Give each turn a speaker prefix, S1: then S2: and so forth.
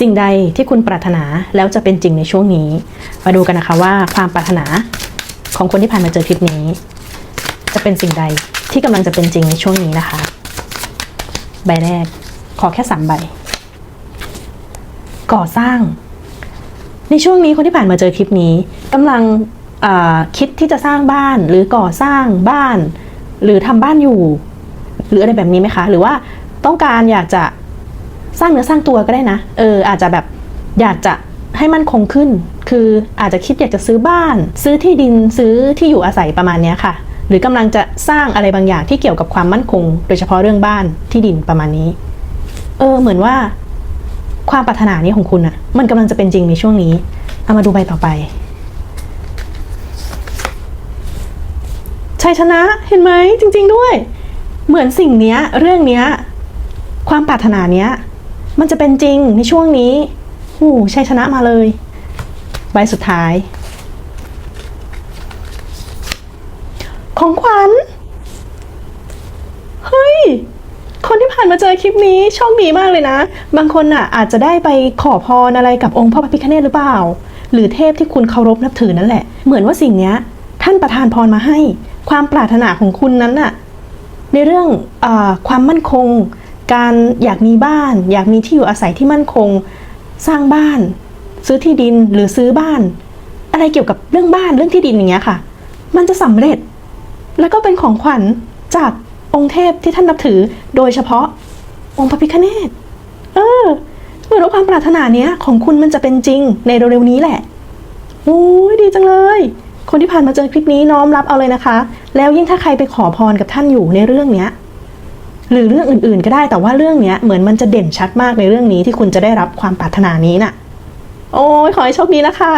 S1: สิ่งใดที่คุณปรารถนาแล้วจะเป็นจริงในช่วงนี้ มาดูกันนะคะว่าความปรารถนาของคนที่ผ่านมาเจอคลิปนี้ จะเป็นสิ่งใดที่กำลังจะเป็นจริงในช่วงนี้นะคะ ใบแรก ขอแค่สามใบ ก่อสร้าง ในช่วงนี้คนที่ผ่านมาเจอคลิปนี้กำลังคิดที่จะสร้างบ้านหรือก่อสร้างบ้าน หรือทำบ้านอยู่ หรืออะไรแบบนี้ไหมคะ หรือว่าต้องการอยากจะ สร้างเนื้อสร้างตัวก็ได้นะ เออ อาจจะแบบอยากจะให้มั่นคงขึ้น คืออาจจะคิดอยากจะซื้อบ้าน ซื้อที่ดินซื้อที่อยู่อาศัยประมาณนี้ค่ะ หรือกำลังจะสร้างอะไรบางอย่างที่เกี่ยวกับความมั่นคง โดยเฉพาะเรื่องบ้านที่ดินประมาณนี้ เออ เหมือนว่า ความปรารถนานี้ของคุณอะมันกำลังจะเป็นจริงในช่วงนี้ เอามาดูใบต่อไปชัยชนะเห็นไหมจริง ๆด้วย เหมือนสิ่งเนี้ย เรื่องเนี้ย ความปรารถนาเนี้ย มันจะเป็นจริงในช่วงนี้โอ้ชัยชนะมาเลย ใบสุดท้าย ของขวัญ เฮ้ย คนที่ผ่านมาเจอคลิปนี้โชคดีมากเลยนะ บางคนอะ อาจจะได้ไปขอพรอะไรกับองค์พระพิฆเนศหรือเปล่า หรือเทพที่คุณเคารพนับถือนั่นแหละ เหมือนว่าสิ่งเนี้ย ท่านประทานพรมาให้ ความปรารถนาของคุณนั้นน่ะ ในเรื่องอความมั่นคง การอยากมีบ้าน อยากมีที่อยู่อาศัยที่มั่นคง สร้างบ้าน ซื้อที่ดินหรือซื้อบ้าน อะไรเกี่ยวกับเรื่องบ้านเรื่องที่ดินอย่างเงี้ยค่ะ มันจะสำเร็จ แล้วก็เป็นของขวัญจากองค์เทพที่ท่านนับถือ โดยเฉพาะองค์พระพิฆเนศเออเหมือนว่าความปรารถนาเนี้ยของคุณมันจะเป็นจริงในเร็วๆนี้แหละโอ้ยดีจังเลย คนที่ผ่านมาเจอคลิปนี้น้อมรับเอาเลยนะคะ แล้วยิ่งถ้าใครไปขอพรกับท่านอยู่ในเรื่องเนี้ย หรือเรื่องอื่นๆ ก็ได้แต่ว่าเรื่องเนี้ยเหมือนมันจะเด่นชัดมากในเรื่องนี้ที่คุณจะได้รับความปรารถนานี้น่ะ โอ้ยขอให้โชคดีนะคะ